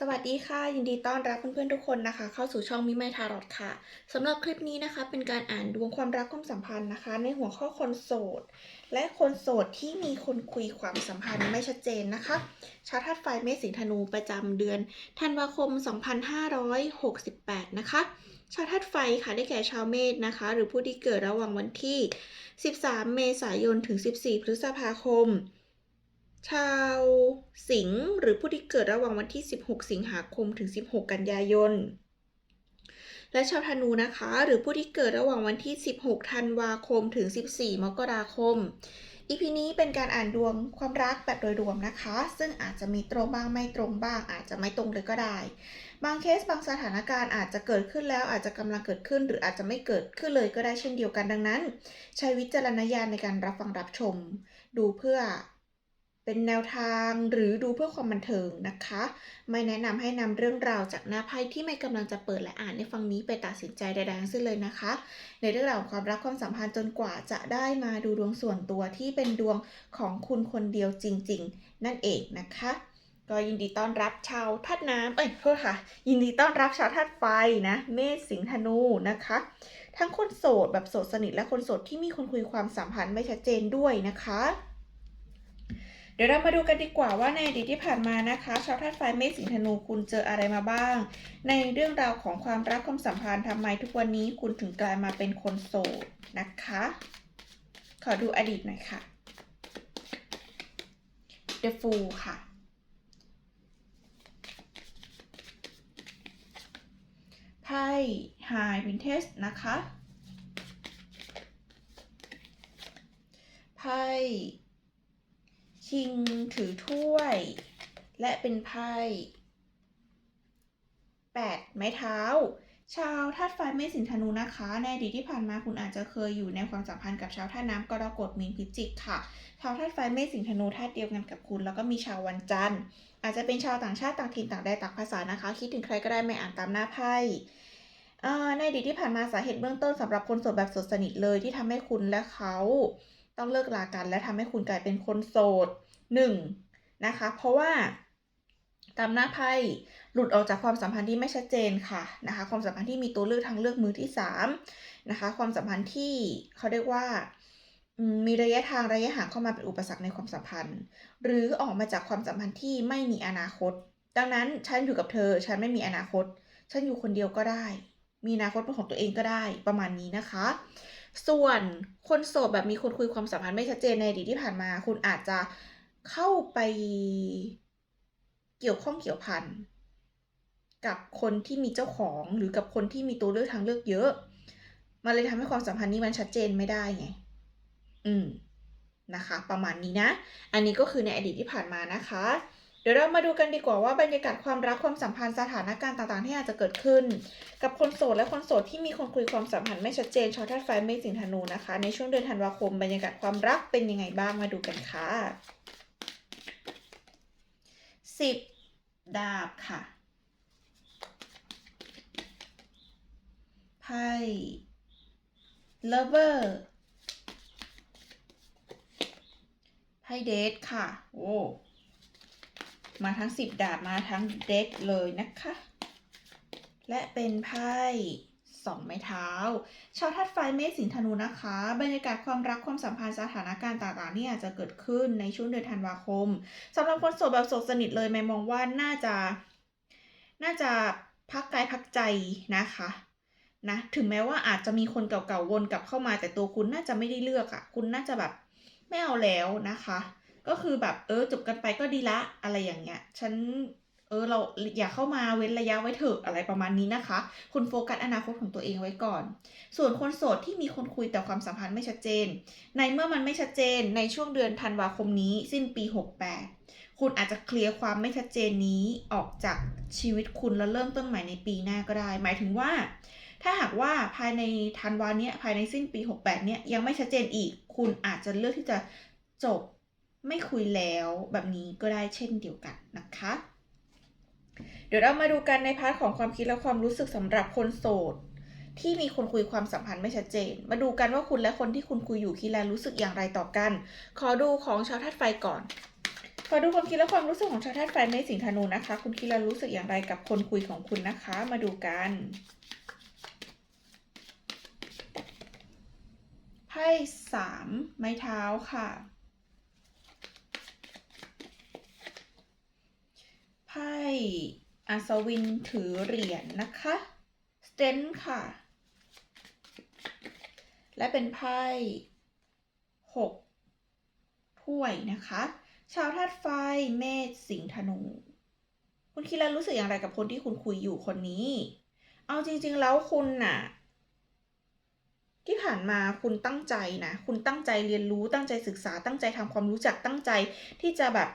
สวัสดีค่ะ ยินดีต้อนรับเพื่อนๆทุกคนนะคะ เข้าสู่ช่องมิไมทารอตค่ะสำหรับคลิปนี้นะคะ เป็นการอ่านดวงความรักความสัมพันธ์นะคะ ในหัวข้อคนโสด และคนโสดที่มีคนคุยความสัมพันธ์ไม่ชัดเจนนะคะ ชาวธาตุไฟเมษสิงธนูประจำเดือนธันวาคม 2568 นะคะชาวธาตุไฟค่ะได้แก่ชาวเมษนะคะ หรือผู้ที่เกิดระหว่างวันที่ 13 เมษายนถึง 14 พฤษภาคม ชาวสิงห์หรือผู้ที่เกิดระหว่างวันที่ 16 สิงหาคมถึง 16 กันยายน และชาวธนูนะคะ หรือผู้ที่เกิดระหว่างวันที่ 16 ธันวาคมถึง 14 มกราคม อีพีนี้เป็นการอ่านดวงความรักแบบโดยรวมนะคะ ซึ่งอาจจะมีตรงบ้างไม่ตรงบ้าง อาจจะไม่ตรงเลยก็ได้ บางเคสบางสถานการณ์อาจจะเกิดขึ้นแล้วอาจจะกำลังเกิดขึ้น หรืออาจจะไม่เกิดขึ้นเลยก็ได้เช่นเดียวกันดังนั้น ใช้วิจารณญาณในการรับฟังรับชม ดูเพื่อ เป็นแนวทางหรือดูเพื่อความบันเทิงนะคะ ไม่แนะนำให้นำเรื่องราวจากหน้าไพ่ที่ไม่กำลังจะเปิดและอ่านในฟังนี้ไปตัดสินใจใดๆทั้งสิ้นเลยนะคะ ในเรื่องราวของความรักความสัมพันธ์จนกว่าจะได้มาดูดวงส่วนตัวที่เป็นดวงของคุณคนเดียวจริง ๆ นั่นเองนะคะ ก็ยินดีต้อนรับชาวธาตุน้ำเอ้ยโทษค่ะ ยินดีต้อนรับชาวธาตุไฟนะ เมษสิงห์ธนูนะคะ ทั้งคนโสดแบบโสดสนิทและคนโสดที่มีคนคุยความสัมพันธ์ไม่ชัดเจนด้วยนะคะ เดี๋ยวเรามาดูกันดีกว่าว่าในอดีตที่ผ่านมานะคะชาวธาตุไฟเมษสิงห์ธนูคุณเจออะไรมาบ้าง ในเรื่องราวของความรักความสัมพันธ์ทำไมทุกวันนี้คุณถึงกลายมาเป็นคนโสดนะคะ ขอดูอดีตหน่อยค่ะ The Fool ค่ะ ไพ่ High Vintage นะคะ ไพ่ ชิงถือถ้วย และเป็นไพ่แปดไม้เท้า ชาวธาตุไฟเมษสิงธนูนะคะ ในอดีตที่ผ่านมาคุณอาจจะเคยอยู่ในความสัมพันธ์กับชาวธาตุน้ำกรกฎมีนพิจิกค่ะ ชาวธาตุไฟเมษสิงธนูธาตุเดียวกันกับคุณ แล้วก็มีชาววันจันทร์ อาจจะเป็นชาวต่างชาติต่างถิ่นต่างแดนต่างภาษานะคะ คิดถึงใครก็ได้ไม่อ่านตามหน้าไพ่ในอดีตที่ผ่านมาสาเหตุเบื้องต้นสำหรับคนโสดแบบโสดสนิทเลยที่ทำให้คุณและเขา ต้องเลิกลากัน และทำให้คุณกลายเป็นคนโสดหนึ่งนะคะ เพราะว่าตามหน้าไพ่หลุดออกจากความสัมพันธ์ที่ไม่ชัดเจนค่ะนะคะ ความสัมพันธ์ที่มีตัวเลือกทางเลือกมือที่สามนะคะ ความสัมพันธ์ที่เขาเรียกว่ามมีระยะทางระยะห่างเข้ามาเป็นอุปสรรคในความสัมพันธ์ หรือออกมาจากความสัมพันธ์ที่ไม่มีอนาคต ดังนั้นฉันอยู่กับเธอ ฉันไม่มีอนาคต ฉันอยู่คนเดียวก็ได้ มีอนาคตเป็นของตัวเองก็ได้ประมาณนี้นะคะ ส่วนคนโสดแบบมีคนคุยความสัมพันธ์ไม่ชัดเจนในอดีตที่ผ่านมา คุณอาจจะเข้าไปเกี่ยวข้องเกี่ยวพันกับคนที่มีเจ้าของหรือกับคนที่มีตัวเลือกทางเลือกเยอะ มันเลยทำให้ความสัมพันธ์นี้มันชัดเจนไม่ได้ไง อืม นะคะ ประมาณนี้นะ อันนี้ก็คือในอดีตที่ผ่านมานะคะ ดี๋ยวเรามาดูกันดีกว่าว่าบรรยากาศความรักความสัมพันธ์สถานการณ์ต่างๆ ที่อาจจะเกิดขึ้น กับคนโสดและคนโสดที่มีคนคุยความสัมพันธ์ไม่ชัดเจนชาวธาตุไฟเมษสิงธนูนะคะ ในช่วงเดือนธันวาคมบรรยากาศความรักเป็นยังไงบ้างมาดูกันค่ะสิบดาบค่ะไพ่ lover ไพ่เดทค่ะ โอ้ มาทั้งสิบดาบมาทั้งเดทเลยนะคะ และเป็นไพ่สองไม้เท้า ชาวธาตุไฟเมษสิงธนูนะคะ บรรยากาศความรักความสัมพันธ์สถานการณ์ต่างๆที่อาจจะเกิดขึ้นในช่วงเดือนธันวาคมสำหรับคนโสดแบบโสดสนิทเลยแม่มองว่าน่าจะ น่าจะพักกายพักใจนะคะนะถึงแม้ว่าอาจจะมีคนเก่าๆวนกลับเข้ามาแต่ตัวคุณน่าจะไม่ได้เลือกอะ่ะ คุณน่าจะแบบไม่เอาแล้วนะคะ ก็คือแบบเออจบกันไปก็ดีละอะไรอย่างเงี้ย ฉันเออเราอย่าเข้ามาเว้นระยะไว้เถอะอะไรประมาณนี้นะคะ คุณโฟกัสอนาคตของตัวเองไว้ก่อน ส่วนคนโสดที่มีคนคุยแต่ความสัมพันธ์ไม่ชัดเจน ในเมื่อมันไม่ชัดเจนในช่วงเดือนธันวาคมนี้สิ้นปี 68 คุณอาจจะเคลียร์ความไม่ชัดเจนนี้ออกจากชีวิตคุณแล้วเริ่มต้นใหม่ในปีหน้าก็ได้ หมายถึงว่า ถ้าหากว่าภายในธันวาเนี้ยภายในสิ้นปี 68เนี้ยยังไม่ชัดเจนอีก คุณอาจจะเลือกที่จะจบ ไม่คุยแล้วแบบนี้ก็ได้เช่นเดียวกันนะคะ เดี๋ยวเรามาดูกันในพาร์ทของความคิดและความรู้สึกสำหรับคนโสด ที่มีคนคุยความสัมพันธ์ไม่ชัดเจน มาดูกันว่าคุณและคนที่คุณคุยอยู่คิดและรู้สึกอย่างไรต่อกัน ขอดูของชาวธาตุไฟก่อนขอดูความคิดและความรู้สึกของชาวธาตุไฟเมษสิงห์ธนูนะคะ คุณคิดและรู้สึกอย่างไรกับคนคุยของคุณนะคะ มาดูกันไพ่สามไม้เท้าค่ะ ไพ่ อัศวินถือเหรียญนะคะสเตนค่ะ และเป็นไพ่หกถ้วยนะคะ ชาวธาตุไฟเมษสิงห์ธนู คุณคิดแล้วรู้สึกอย่างไรกับคนที่คุณคุยอยู่คนนี้ เอาจริง ๆ แล้วคุณน่ะ ที่ผ่านมาคุณตั้งใจนะ คุณตั้งใจเรียนรู้ตั้งใจศึกษาตั้งใจทำความรู้จักตั้งใจที่จะแบบ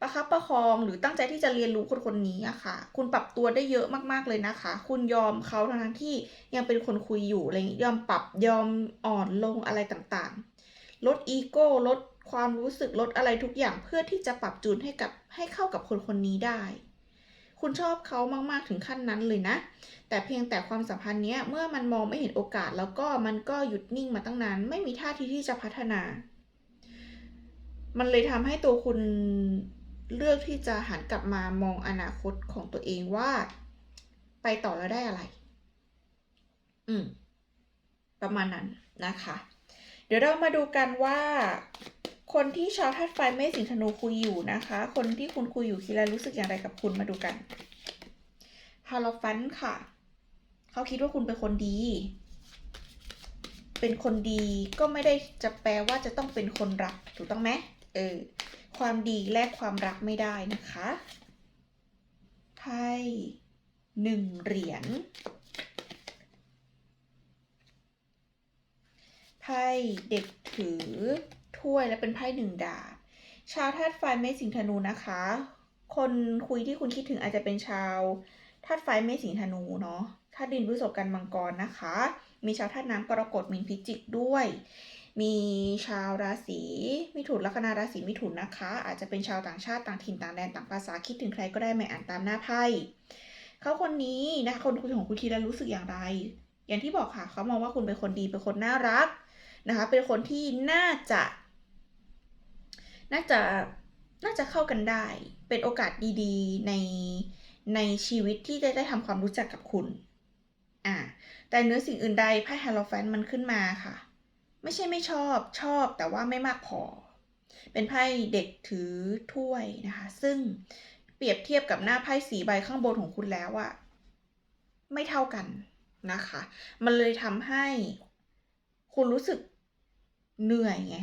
ประคับประคองหรือตั้งใจที่จะเรียนรู้คนคนนี้อะค่ะ คุณปรับตัวได้เยอะมากๆเลยนะคะ คุณยอมเขาทั้งที่ยังเป็นคนคุยอยู่อะไรอย่างงี้ยอมปรับยอมอ่อนลงอะไรต่างๆ ลดอีโก้ลดความรู้สึกลดอะไรทุกอย่างเพื่อที่จะปรับจูนให้กับให้เข้ากับคนคนนี้ได้ คุณชอบเขามากๆถึงขั้นนั้นเลยนะ แต่เพียงแต่ความสัมพันธ์เนี้ยเมื่อมันมองไม่เห็นโอกาส แล้วก็มันก็หยุดนิ่งมาตั้งนานไม่มีท่าทีที่จะพัฒนา มันเลยทำให้ตัวคุณ เลือกที่จะหันกลับมามองอนาคตของตัวเองว่า ไปต่อแล้วได้อะไร อืม ประมาณนั้นนะคะ เดี๋ยวเรามาดูกันว่า คนที่ชาวธาตุไฟเมษสิงธนูคุยอยู่นะคะ คนที่คุณคุยอยู่คิดแล้วรู้สึกอย่างไรกับคุณมาดูกันฮาโลฟันค่ะ เขาคิดว่าคุณเป็นคนดี เป็นคนดีก็ไม่ได้จะแปลว่าจะต้องเป็นคนรักถูกต้องไหมเออ ความดีแลกความรักไม่ได้นะคะไพ่หนึ่งเหรียญไพ่เด็กถือถ้วยและเป็นไพ่หนึ่งดาบชาวธาตุไฟเมษสิงธนูนะคะ คนคุยที่คุณคิดถึงอาจจะเป็นชาวธาตุไฟเมษสิงธนูเนาะธาตุดินพฤษภกันมังกรนะคะ มีชาวธาตุน้ำกรกฎมีนพิจิกด้วย มีชาวราศีมิถุนลัคนาราศีมิถุนนะคะ อาจจะเป็นชาวต่างชาติต่างถิ่นต่างแดนต่างภาษาคิดถึงใครก็ได้ไม่อ่านตามหน้าไพ่เขาคนนี้นะคะคนคุยของคุณคิดแล้วรู้สึกอย่างไร อย่างที่บอกค่ะเขามองว่าคุณเป็นคนดีเป็นคนน่ารักนะคะ เป็นคนที่น่าจะ น่าจะน่าจะเข้ากันได้ เป็นโอกาสดีๆ ในในชีวิตที่จะได้ทำความรู้จักกับคุณ อ่า แต่เนื้อสิ่งอื่นใดไพ่ฮาโลแฟนมันขึ้นมาค่ะ ไม่ใช่ไม่ชอบชอบแต่ว่าไม่มากพอ เป็นไพ่เด็กถือถ้วยนะคะ ซึ่งเปรียบเทียบกับหน้าไพ่สีใบข้างบนของคุณแล้วอะไม่เท่ากันนะคะ มันเลยทำให้ คุณรู้สึกเหนื่อยไง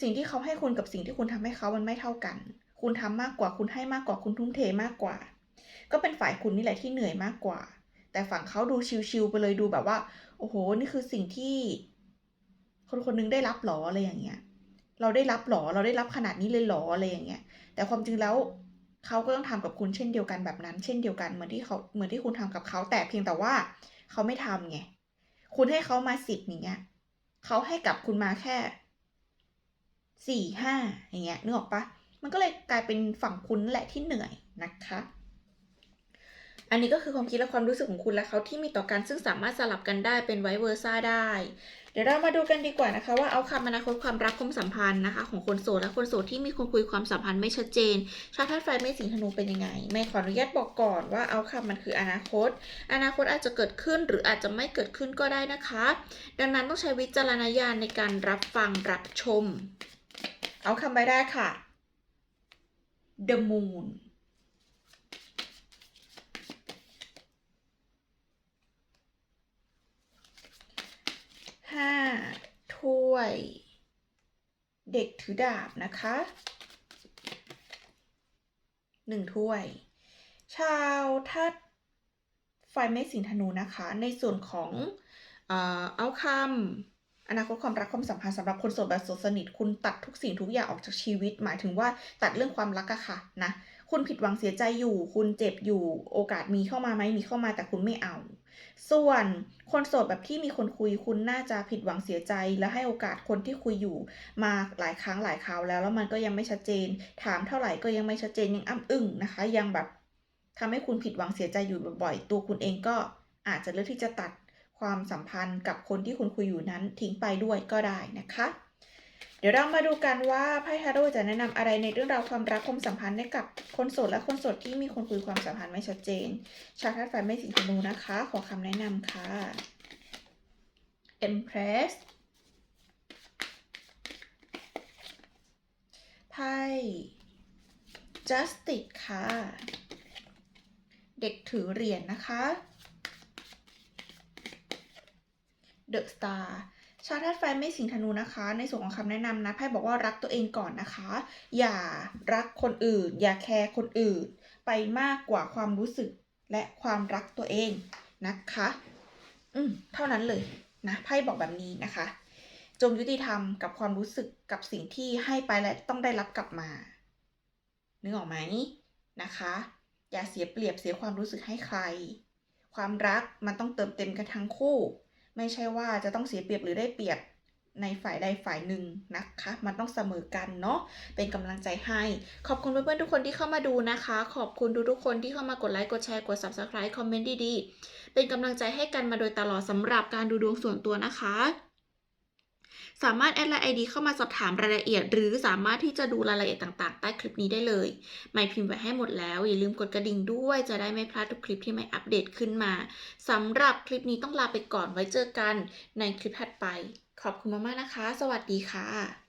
สิ่งที่เขาให้คุณกับสิ่งที่คุณทำให้เขามันไม่เท่ากัน คุณทำมากกว่า คุณให้มากกว่า คุณทุ่มเทมากกว่า ก็เป็นฝ่ายคุณนี่แหละที่เหนื่อยมากกว่า แต่ฝั่งเขาดูชิวๆไปเลยดูแบบว่า โอ้โห นี่คือสิ่งที่ คนคนหนึงได้รับหรออะไรอย่างเงี้ย เราได้รับหรอเราได้รับขนาดนี้เลยหรออะไรอย่างเงี้ย แต่ความจริงแล้วเขาก็ต้องทำกับคุณเช่นเดียวกันแบบนั้น เช่นเดียวกันเหมือนที่เขาเหมือนที่คุณทำกับเขาแต่เพียงแต่ว่าเขาไม่ทำไงคุณให้เขามาสิบอย่างเงี้ยเขาให้กลับคุณมาแค่สี่ห้าอย่างเงี้ยนึกออกปะมันก็เลยกลายเป็นฝั่งคุณแหละที่เหนื่อยนะคะ อันนี้ก็คือความคิดและความรู้สึกของคุณและเขาที่มีต่อกันซึ่งสามารถสลับกันได้เป็นไวเวอร์ซ่าได้ เดี๋ยวเรามาดูกันดีกว่านะคะ ว่าเอาคำอนาคตความรักความสัมพันธ์นะคะ ของคนโสดและคนโสดที่มีคนคุยความสัมพันธ์ไม่ชัดเจน ชาวธาตุไฟไม่สิงธนูเป็นยังไงไม่ขออนุญาตบอกก่อนว่าเอาคำมันคืออนาคต อนาคตอาจจะเกิดขึ้นหรืออาจจะไม่เกิดขึ้นก็ได้นะคะ ดังนั้นต้องใช้วิจารณญาณในการรับฟังรับชม เอาคำไปได้ค่ะ The Moon ห้าถ้วย เด็กถือดาบนะคะหนึ่งถ้วย ชาวธาตุไฟเมษสิงห์ธนูนะคะ ในส่วนของเอ่อเอาคำอนาคตความรักความสัมพันธ์สำหรับคนโสดแบบโสดสนิท คุณตัดทุกสิ่งทุกอย่างออกจากชีวิต หมายถึงว่าตัดเรื่องความรักอะค่ะนะ คุณผิดหวังเสียใจอยู่ คุณเจ็บอยู่ โอกาสมีเข้ามาไหมมีเข้ามาแต่คุณไม่เอา ส่วนคนโสดแบบที่มีคนคุยคุณน่าจะผิดหวังเสียใจ และให้โอกาสคนที่คุยอยู่มาหลายครั้งหลายคราวแล้ว แล้วมันก็ยังไม่ชัดเจน ถามเท่าไหร่ก็ยังไม่ชัดเจนยังอ้ำอึ้งนะคะ ยังแบบทำให้คุณผิดหวังเสียใจอยู่บ่อยๆ ตัวคุณเองก็อาจจะเลือกที่จะตัดความสัมพันธ์กับคนที่คุณคุยอยู่นั้นทิ้งไปด้วยก็ได้นะคะ เดี๋ยวเรามาดูกันว่าไพ่ทาโร่จะแนะนำอะไรในเรื่องราวความรักความสัมพันธ์ให้กับคนโสดและคนโสดที่มีคนคุยความสัมพันธ์ไม่ชัดเจน ชาวธาตุไฟไม่สิงธนูนะคะ ขอคำแนะนำค่ะ Empress ไพ่ Justice ค่ะ เด็กถือเหรียญนะคะ The Star ชาวธาตุไฟไม่สิงธนูนะคะ ในส่วนของคำแนะนำนะไพ่บอกว่ารักตัวเองก่อนนะคะ อย่ารักคนอื่น อย่าแคร์คนอื่น ไปมากกว่าความรู้สึกและความรักตัวเองนะคะ อืมเท่านั้นเลยนะไพ่บอกแบบนี้นะคะ จงยุติธรรมกับความรู้สึกกับสิ่งที่ให้ไปและต้องได้รับกลับมานึกออกไหมนะคะ อย่าเสียเปรียบเสียความรู้สึกให้ใคร ความรักมันต้องเติมเต็มกันทั้งคู่ ไม่ใช่ว่าจะต้องเสียเปรียบหรือได้เปรียบในฝ่ายใดฝ่ายหนึ่งนะคะ มันต้องเสมอกันเนาะ เป็นกำลังใจให้ ขอบคุณเพื่อนๆทุกคนที่เข้ามาดูนะคะ ขอบคุณทุกๆคนที่เข้ามากดไลค์ กดแชร์ กด subscribe คอมเมนต์ดีๆ เป็นกำลังใจให้กันมาโดยตลอดสำหรับการดูดวงส่วนตัวนะคะ สามารถแอดไลน์ไอดีเข้ามาสอบถามรายละเอียด หรือสามารถที่จะดูรายละเอียดต่างๆ ใต้คลิปนี้ได้เลย ไม่พิมพ์ไว้ให้หมดแล้ว อย่าลืมกดกระดิ่งด้วยจะได้ไม่พลาดทุกคลิปที่ไม่อัปเดตขึ้นมาสำหรับคลิปนี้ต้องลาไปก่อนไว้เจอกันในคลิปถัดไป ขอบคุณมากๆนะคะ สวัสดีค่ะ